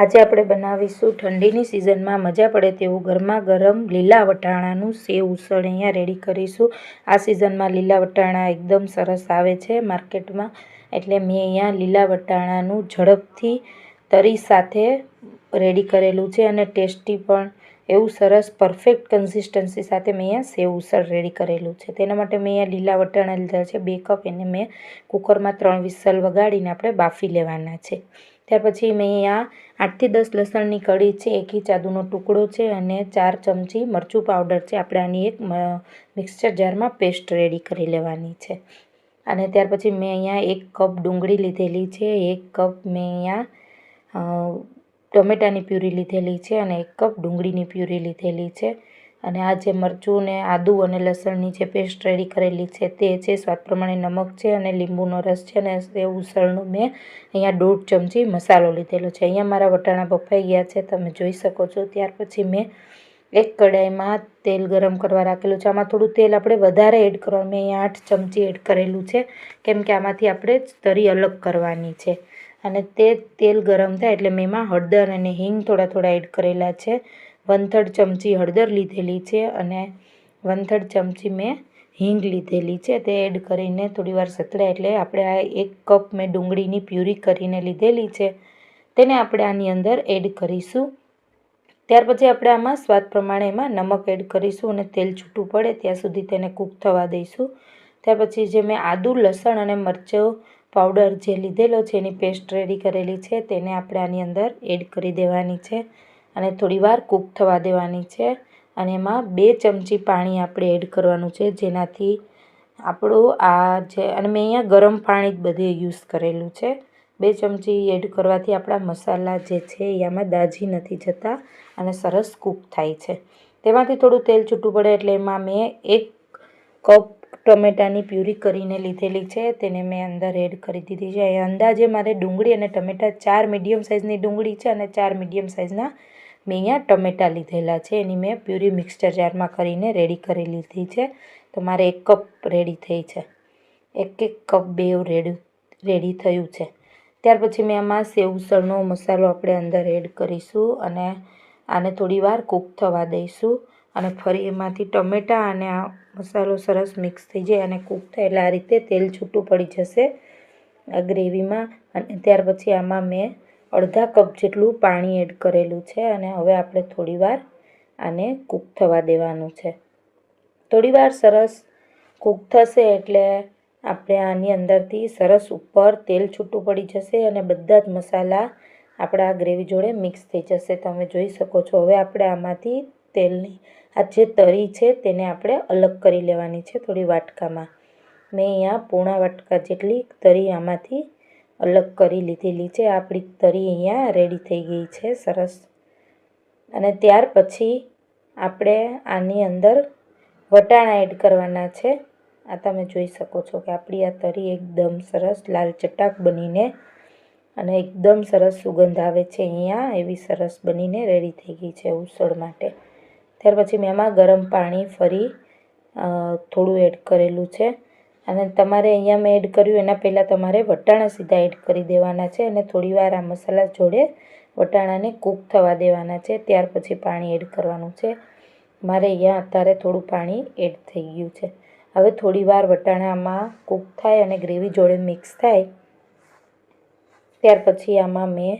આજે આપણે બનાવીશું ઠંડીની સિઝનમાં મજા પડે તેવું ગરમા ગરમ લીલા વટાણાનું સેવ ઉસળ અહીંયા રેડી કરીશું. આ સિઝનમાં લીલા વટાણા એકદમ સરસ આવે છે માર્કેટમાં. એટલે મેં અહીંયા લીલા વટાણાનું ઝડપથી તરી સાથે રેડી કરેલું છે અને ટેસ્ટી પણ એવું સરસ પરફેક્ટ કન્સિસ્ટન્સી સાથે મેં અહીંયા સેવ ઉસળ રેડી કરેલું છે. તેના માટે મેં અહીંયા લીલા વટાણા લીધા છે. બે કપ એને મેં કુકરમાં ત્રણ વિસલ વગાડીને આપણે બાફી લેવાના છે. ત્યાર પછી મેં અહીંયા આઠથી દસ લસણની કળી છે, એક ઇંચ આદુનો ટુકડો છે અને ચાર ચમચી મરચું પાવડર છે. આપણે આની એક મિક્સચર જારમાં પેસ્ટ રેડી કરી લેવાની છે. અને ત્યાર પછી મેં અહીંયા એક કપ ડુંગળી લીધેલી છે, એક કપ મેં અહીંયા ટમેટાની પ્યુરી લીધેલી છે અને એક કપ ડુંગળીની પ્યુરી લીધેલી છે. અને આ જે મરચું ને આદુ અને લસણની જે પેસ્ટ રેડી કરેલી છે તે છે, સ્વાદ પ્રમાણે નમક છે અને લીંબુનો રસ છે અને એ ઉસળનો મેં અહીંયા દોઢ ચમચી મસાલો લીધેલો છે. અહીંયા મારા વટાણા બફાઈ ગયા છે, તમે જોઈ શકો છો. ત્યાર પછી મેં એક કડાઈમાં તેલ ગરમ કરવા રાખેલું છે. આમાં થોડું તેલ આપણે વધારે એડ કરવાનું, મેં અહીંયા આઠ ચમચી એડ કરેલું છે. કેમ કે આમાંથી આપણે તરી અલગ કરવાની છે. અને તે તેલ ગરમ થાય એટલે મેં એમાં હળદર અને હિંગ થોડા થોડા એડ કરેલા છે. વન થર્ડ ચમચી હળદર લીધેલી છે અને વંથડ ચમચી મેં હિંગ લીધેલી છે. તે એડ કરીને થોડીવાર સતળાય એટલે આપણે આ એક કપ મેં ડુંગળીની પ્યુરી કરીને લીધેલી છે. તેને આપણે આની અંદર એડ કરીશું. ત્યાર પછી આપણે આમાં સ્વાદ પ્રમાણે એમાં નમક એડ કરીશું અને તેલ છૂટું પડે ત્યાં સુધી તેને કૂક થવા દઈશું. ત્યાર પછી જે મેં આદુ, લસણ અને મરચું પાવડર જે લીધેલો છે, એની પેસ્ટ રેડી કરેલી છે, તેને આપણે આની અંદર એડ કરી દેવાની છે. અને થોડીવાર કૂક થવા દેવાની છે. અને એમાં બે ચમચી પાણી આપણે એડ કરવાનું છે, જેનાથી આપણું આ જે, અને મેં અહીંયા ગરમ પાણી જ બધે યુઝ કરેલું છે. બે ચમચી એડ કરવાથી આપણા મસાલા જે છે એ આમાં દાજી નથી જતા અને સરસ કૂક થાય છે. તેમાંથી થોડું તેલ છૂટું પડે એટલે એમાં મેં એક કપ ટમેટાની પ્યુરી કરીને લીધેલી છે. તેને મેં અંદર એડ કરી દીધી છે. એ અંદાજે મારે ડુંગળી અને ટમેટા ચાર મીડિયમ સાઇઝની ડુંગળી છે અને ચાર મીડિયમ સાઇઝના મેં અહીંયા ટમેટાં લીધેલા છે. એની મેં પ્યુરી મિક્સચર જારમાં કરીને રેડી કરી લીધી છે. તો મારે એક કપ રેડી થઈ છે. એક એક કપ બેવ રેડી રેડી થયું છે. ત્યાર પછી મેં આમાં સેવ ઉસળનો મસાલો આપણે અંદર એડ કરીશું અને આને થોડી વાર કૂક થવા દઈશું. અને ફરી એમાંથી ટમેટાં અને આ મસાલો સરસ મિક્સ થઈ જાય અને કૂક થાય એટલે આ રીતે તેલ છૂટું પડી જશે આ ગ્રેવીમાં. અને ત્યાર પછી આમાં મેં અડધા કપ જેટલું પાણી એડ કરેલું છે અને હવે આપણે થોડીવાર આને કૂક થવા દેવાનું છે. થોડીવાર સરસ કૂક થશે એટલે આપણે આની અંદરથી સરસ ઉપર તેલ છૂટું પડી જશે અને બધા જ મસાલા આપણા ગ્રેવી જોડે મિક્સ થઈ જશે. તમે જોઈ શકો છો, હવે આપણે આમાંથી તેલની આ જે તરી છે તેને આપણે અલગ કરી લેવાની છે થોડી વાટકામાં. મેં અહીંયા પૂણા વાટકા જેટલી તરી આમાંથી અલગ કરી લીધેલી છે. આપણી તરી અહીંયા રેડી થઈ ગઈ છે. સરસ. અને ત્યાર પછી આપણે આની અંદર વટાણા એડ કરવાના છે. આ તમે જોઈ શકો છો કે આપણી આ તરી એકદમ સરસ લાલ ચટાક બનીને અને એકદમ સરસ સુગંધ આવે છે અહીંયા. એવી સરસ બનીને રેડી થઈ ગઈ છે ઉસળ માટે. ત્યાર પછી મેં એમાં ગરમ પાણી ફરી થોડું એડ કરેલું છે. અને તમારે અહીંયા મેં એડ કર્યું, એના પહેલાં તમારે વટાણા સીધા એડ કરી દેવાના છે અને થોડીવાર આ મસાલા જોડે વટાણાને કૂક થવા દેવાના છે, ત્યાર પછી પાણી એડ કરવાનું છે. મારે અહીંયા અત્યારે થોડું પાણી એડ થઈ ગયું છે. હવે થોડીવાર વટાણામાં કૂક થાય અને ગ્રેવી જોડે મિક્સ થાય, ત્યાર પછી આમાં મેં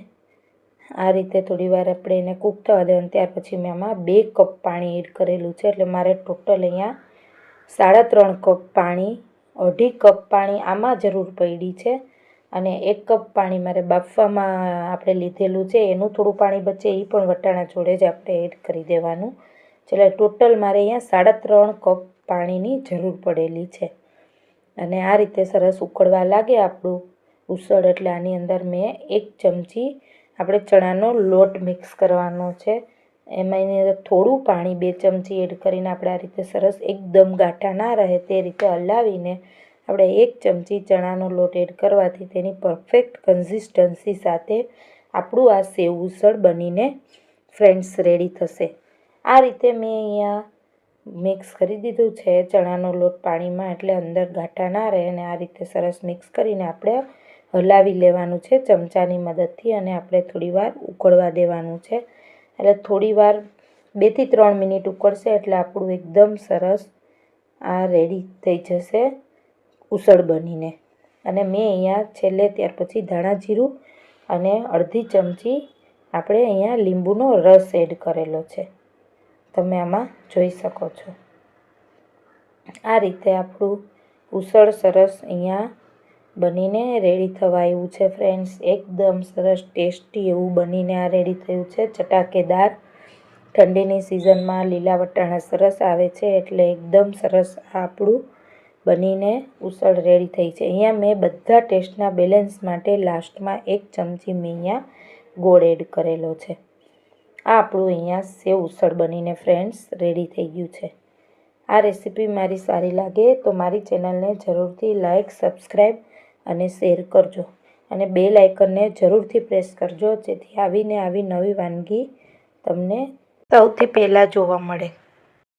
આ રીતે થોડીવાર આપણે એને કૂક થવા દેવાનું, ત્યાર પછી મેં આમાં બે કપ પાણી એડ કરેલું છે, એટલે મારે ટોટલ અહીંયા સાડા ત્રણ કપ પાણી અઢી કપ પાણી આમાં જરૂર પડી છે અને એક કપ પાણી મારે બાફવામાં આપણે લીધેલું છે. એનું થોડું પાણી બચે એ પણ વટાણા જોડે જ આપણે એડ કરી દેવાનું. એટલે ટોટલ મારે અહીંયા સાડા ત્રણ કપ પાણીની જરૂર પડેલી છે. અને આ રીતે સરસ ઉકળવા લાગે આપણું ઉસળ એટલે આની અંદર મેં એક ચમચી આપણે ચણાનો લોટ મિક્સ કરવાનો છે. એમાં એની અંદર થોડું પાણી બે ચમચી એડ કરીને આપણે આ રીતે સરસ એકદમ ગાંઠા ના રહે તે રીતે હલાવીને આપણે એક ચમચી ચણાનો લોટ એડ કરવાથી તેની પરફેક્ટ કન્સિસ્ટન્સી સાથે આપણું આ સેવ ઉસળ બનીને ફ્રેન્ડ્સ રેડી થશે. આ રીતે મેં અહીંયા મિક્સ કરી દીધું છે ચણાનો લોટ પાણીમાં એટલે અંદર ગાંઠા ના રહે અને આ રીતે સરસ મિક્સ કરીને આપણે હલાવી લેવાનું છે ચમચાની મદદથી અને આપણે થોડીવાર ઉકળવા દેવાનું છે. એટલે થોડીવાર બેથી ત્રણ મિનિટ ઉકળશે એટલે આપણું એકદમ સરસ આ રેડી થઈ જશે ઉસળ બનીને. અને મેં અહીંયા છેલ્લે ત્યાર પછી ધાણા જીરું અને અડધી ચમચી આપણે અહીંયા લીંબુનો રસ એડ કરેલો છે. તમે આમાં જોઈ શકો છો. આ રીતે આપણું ઉસળ સરસ અહીંયા બનીને રેડી થવા આવ્યું છે ફ્રેન્ડ્સ એકદમ સરસ ટેસ્ટી એવું બનીને આ રેડી થયું છે. ચટાકેદાર ઠંડીની સિઝનમાં લીલા વટાણા સરસ આવે છે એટલે એકદમ સરસ આપણું બનીને ઉસળ રેડી થઈ છે. અહીંયા મેં બધા ટેસ્ટના બેલેન્સ માટે લાસ્ટમાં એક ચમચી મેં અહીંયા ગોળ એડ કરેલો છે. આ આપણું અહીંયા સેવ ઉસળ બનીને ફ્રેન્ડ્સ રેડી થઈ ગયું છે. આ રેસીપી મારી સારી લાગે તો મારી ચેનલને જરૂરથી લાઇક સબસ્ક્રાઈબ અને શેર કરજો. અને બે લાઇકનને જરૂરથી પ્રેસ કરજો જેથી આવીને આવી નવી વાનગી તમને સૌથી પહેલાં જોવા મળે.